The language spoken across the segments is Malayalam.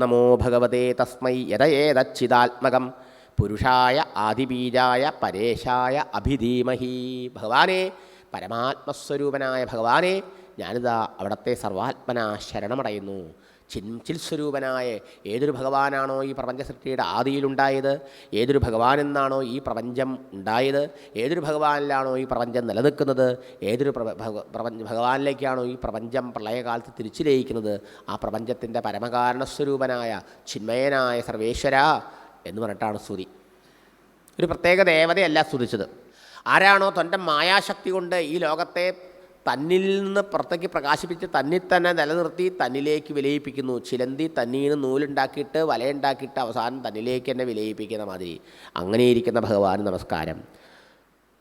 നമോ ഭഗവതേ തസ്മൈ യഥയേതച്ചിതാത്മകം പുരുഷായ ആദിബീജായ പരേശായ അഭിധീമഹി. ഭഗവാനെ പരമാത്മസ്വരൂപനായ ഭഗവാനെ ഞാനിതാ അവിടത്തെ സർവാത്മന ശരണമടയുന്നു. ചിൻചിൽ സ്വരൂപനായ ഏതൊരു ഭഗവാനാണോ ഈ പ്രപഞ്ച സൃഷ്ടിയുടെ ആദിയിലുണ്ടായത്? ഏതൊരു ഭഗവാനെന്നാണോ ഈ പ്രപഞ്ചം ഉണ്ടായത്? ഏതൊരു ഭഗവാനിലാണോ ഈ പ്രപഞ്ചം നിലനിൽക്കുന്നത്? ഏതൊരു പ്രപഞ്ച ഭഗവാനിലേക്കാണോ ഈ പ്രപഞ്ചം പ്രളയകാലത്ത് തിരിച്ചു ലയിക്കുന്നത് ആ പ്രപഞ്ചത്തിന്റെ പരമകാരണസ്വരൂപനായ ചിന്മയനായ സർവേശ്വര എന്ന് പറഞ്ഞിട്ടാണ് സ്തുതി. ഒരു പ്രത്യേക ദേവതയല്ല സ്തുതിച്ചത്. ആരാണോ തന്റെ മായാശക്തി കൊണ്ട് ഈ ലോകത്തെ തന്നിൽ നിന്ന് പുറത്തേക്ക് പ്രകാശിപ്പിച്ച് തന്നിൽ തന്നെ നിലനിർത്തി തന്നിലേക്ക് വിലയിപ്പിക്കുന്നു. ചിലന്തി തന്നീന്ന് നൂലുണ്ടാക്കിയിട്ട് വലയുണ്ടാക്കിയിട്ട് അവസാനം തന്നിലേക്ക് തന്നെ വിലയിപ്പിക്കുന്ന മാതിരി. അങ്ങനെയിരിക്കുന്ന ഭഗവാൻ നമസ്കാരം.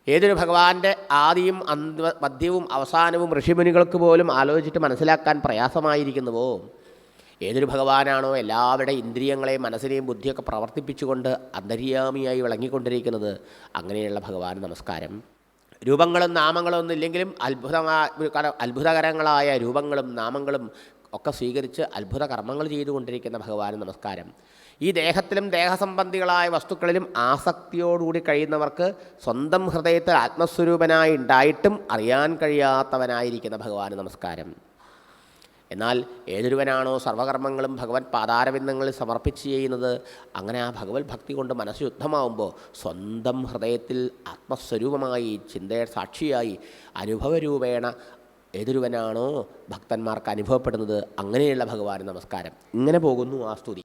ഏതൊരു ഭഗവാന്റെ ആദിയും അന്ത മധ്യവും അവസാനവും ഋഷിമുനികൾക്ക് പോലും ആലോചിച്ചിട്ട് മനസ്സിലാക്കാൻ പ്രയാസമായിരിക്കുന്നുവോ? ഏതൊരു ഭഗവാനാണോ എല്ലാവരുടെ ഇന്ദ്രിയങ്ങളെയും മനസ്സിനെയും ബുദ്ധിയൊക്കെ പ്രവർത്തിപ്പിച്ചുകൊണ്ട് അന്തര്യാമിയായി വിളങ്ങിക്കൊണ്ടിരിക്കുന്നത്? അങ്ങനെയുള്ള ഭഗവാൻ നമസ്കാരം. രൂപങ്ങളും നാമങ്ങളും ഒന്നും ഇല്ലെങ്കിലും അത്ഭുതമായ അത്ഭുതകരങ്ങളായ രൂപങ്ങളും നാമങ്ങളും ഒക്കെ സ്വീകരിച്ച് അത്ഭുത കർമ്മങ്ങൾ ചെയ്തുകൊണ്ടിരിക്കുന്ന ഭഗവാന് നമസ്കാരം. ഈ ദേഹത്തിലും ദേഹസംബന്ധികളായ വസ്തുക്കളിലും ആസക്തിയോടുകൂടി കഴിയുന്നവർക്ക് സ്വന്തം ഹൃദയത്തിൽ ആത്മസ്വരൂപനായി ഉണ്ടായിട്ടും അറിയാൻ കഴിയാത്തവനായിരിക്കുന്ന ഭഗവാന് നമസ്കാരം. എന്നാൽ ഏതൊരുവനാണോ സർവകർമ്മങ്ങളും ഭഗവത് പാതാരബിന്ദങ്ങളിൽ സമർപ്പിച്ച് ചെയ്യുന്നത് അങ്ങനെ ആ ഭഗവത് ഭക്തി കൊണ്ട് മനസ്സ് ശുദ്ധമാവുമ്പോൾ സ്വന്തം ഹൃദയത്തിൽ ആത്മസ്വരൂപമായി ചിന്തയുടെ സാക്ഷിയായി അനുഭവരൂപേണ ഏതൊരുവനാണോ ഭക്തന്മാർക്ക് അനുഭവപ്പെടുന്നത് അങ്ങനെയുള്ള ഭഗവാന് നമസ്കാരം. ഇങ്ങനെ പോകുന്നു ആ സ്തുതി.